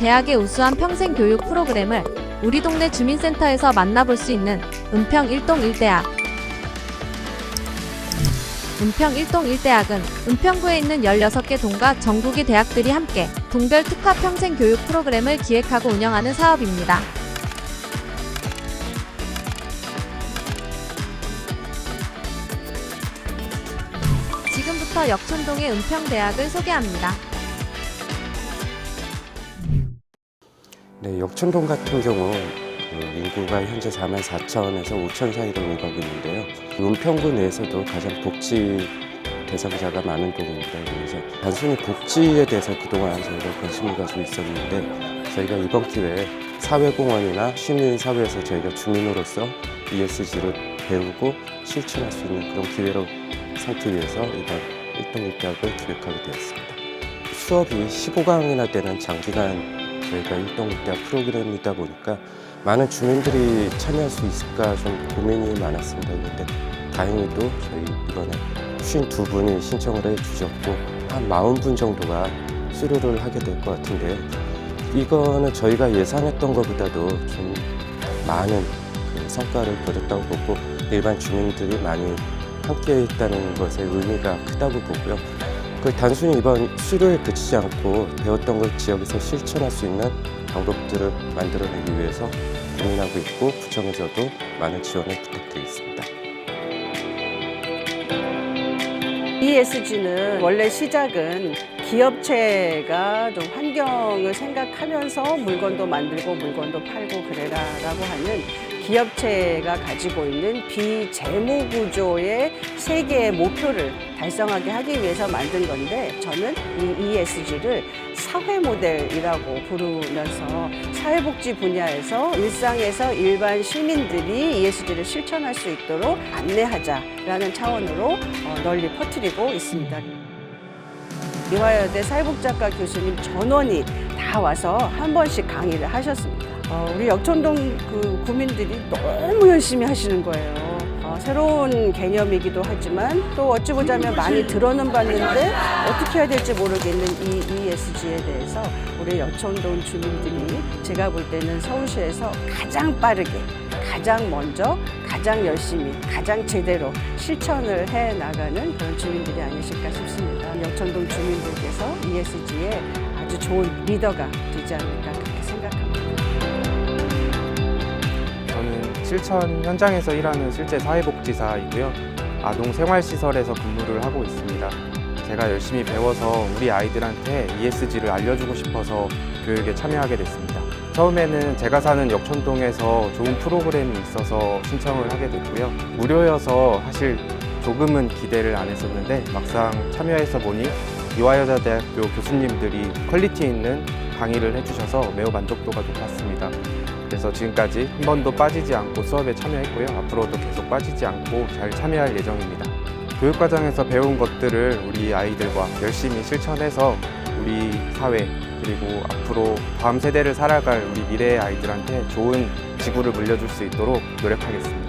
대학의 우수한 평생 교육 프로그램을 우리 동네 주민센터에서 만나볼 수 있는 은평 1동 1대학. 은평 1동 1대학은 은평구에 있는 16개 동과 전국의 대학들이 함께 동별 특화 평생 교육 프로그램을 기획하고 운영하는 사업입니다. 지금부터 역촌동의 은평대학을 소개합니다. 네, 역촌동 같은 경우 그 인구가 현재 4만 4천에서 5천 사이로 오가고 있는데요. 은평구 내에서도 가장 복지 대상자가 많은 동입니다. 그래서 단순히 복지에 대해서 그동안 저희가 관심을 가지고 있었는데 저희가 이번 기회에 사회공헌이나 시민사회에서 저희가 주민으로서 ESG를 배우고 실천할 수 있는 그런 기회로 삼기 위해서 이번 일동일대학을 기획하게 되었습니다. 수업이 15강이나 되는 장기간 저희가 일동일대학 프로그램이다 보니까 많은 주민들이 참여할 수 있을까 좀 고민이 많았습니다. 그런데 다행히도 저희 이번에 쉰두 분이 신청을 해 주셨고 한 40분 정도가 수료를 하게 될 것 같은데요. 이거는 저희가 예상했던 것보다도 좀 많은 그 성과를 거뒀다고 보고 일반 주민들이 많이 함께 있다는 것의 의미가 크다고 보고요. 그 단순히 이번 수료에 그치지 않고 배웠던 걸 지역에서 실천할 수 있는 방법들을 만들어내기 위해서 고민하고 있고 구청에서도 많은 지원을 부탁드리겠습니다. ESG는 원래 시작은 기업체가 좀 환경을 생각하면서 물건도 만들고 물건도 팔고 그래라라고 하는 기업체가 가지고 있는 비재무 구조의 세계의 목표를 달성하게 하기 위해서 만든 건데 저는 이 ESG를 사회 모델이라고 부르면서 사회복지 분야에서 일상에서 일반 시민들이 ESG를 실천할 수 있도록 안내하자라는 차원으로 어, 널리 퍼뜨리고 있습니다. 이화여대 사회복지학과 교수님 전원이 다 와서 한 번씩 강의를 하셨습니다. 어, 우리 역촌동 그 구민들이 너무 열심히 하시는 거예요. 어, 새로운 개념이기도 하지만 또 어찌 보자면 많이 들어는 봤는데 어떻게 해야 될지 모르겠는 이 ESG에 대해서 우리 역촌동 주민들이 제가 볼 때는 서울시에서 가장 빠르게 가장 먼저 가장 열심히 가장 제대로 실천을 해 나가는 그런 주민들이 아니실까 싶습니다. 역촌동 주민들께서 ESG에 아주 좋은 리더가 되지 않을까 그렇게 생각합니다. 실천 현장에서 일하는 실제 사회복지사이고요. 아동 생활시설에서 근무를 하고 있습니다. 제가 열심히 배워서 우리 아이들한테 ESG를 알려주고 싶어서 교육에 참여하게 됐습니다. 처음에는 제가 사는 역촌동에서 좋은 프로그램이 있어서 신청을 하게 됐고요. 무료여서 사실 조금은 기대를 안 했었는데 막상 참여해서 보니 이화여자대학교 교수님들이 퀄리티 있는 강의를 해주셔서 매우 만족도가 높았습니다. 그래서 지금까지 한 번도 빠지지 않고 수업에 참여했고요. 앞으로도 계속 빠지지 않고 잘 참여할 예정입니다. 교육과정에서 배운 것들을 우리 아이들과 열심히 실천해서 우리 사회 그리고 앞으로 다음 세대를 살아갈 우리 미래의 아이들한테 좋은 지구를 물려줄 수 있도록 노력하겠습니다.